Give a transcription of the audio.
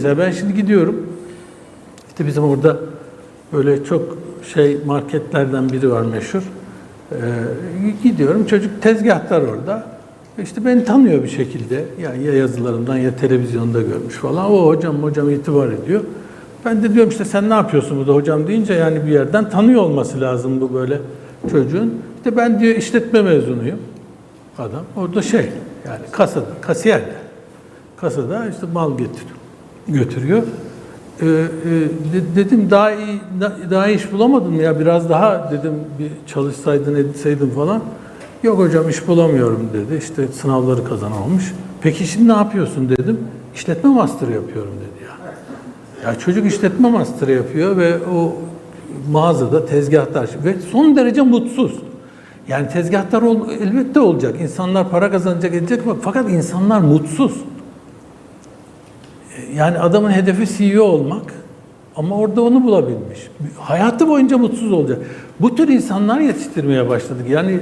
Mesela ben şimdi gidiyorum. İşte bizim orada böyle çok şey marketlerden biri var meşhur. Ee, gidiyorum çocuk tezgahtar orada. İşte beni tanıyor bir şekilde. Ya, ya yazılarımdan ya televizyonda görmüş falan. O hocam hocam itibar ediyor. Ben de diyorum işte sen ne yapıyorsun burada hocam deyince yani bir yerden tanıyor olması lazım bu böyle çocuğun. İşte ben diyor işletme mezunuyum adam. Orada şey yani kasada, kasiyer yani. Kasada işte mal getiriyor, götürüyor. Ee, e, de- dedim daha iyi da- daha iyi iş bulamadın mı ya biraz daha dedim bir çalışsaydın etseydin falan. Yok hocam iş bulamıyorum dedi. İşte sınavları kazanamamış. Peki şimdi ne yapıyorsun dedim. İşletme master yapıyorum dedi ya. Ya çocuk işletme master yapıyor ve o mağazada tezgahtar ve son derece mutsuz. Yani tezgahtar ol, elbette olacak. İnsanlar para kazanacak edecek fakat insanlar mutsuz. Yani adamın hedefi CEO olmak ama orada onu bulabilmiş. Hayatı boyunca mutsuz olacak. Bu tür insanlar yetiştirmeye başladık. Yani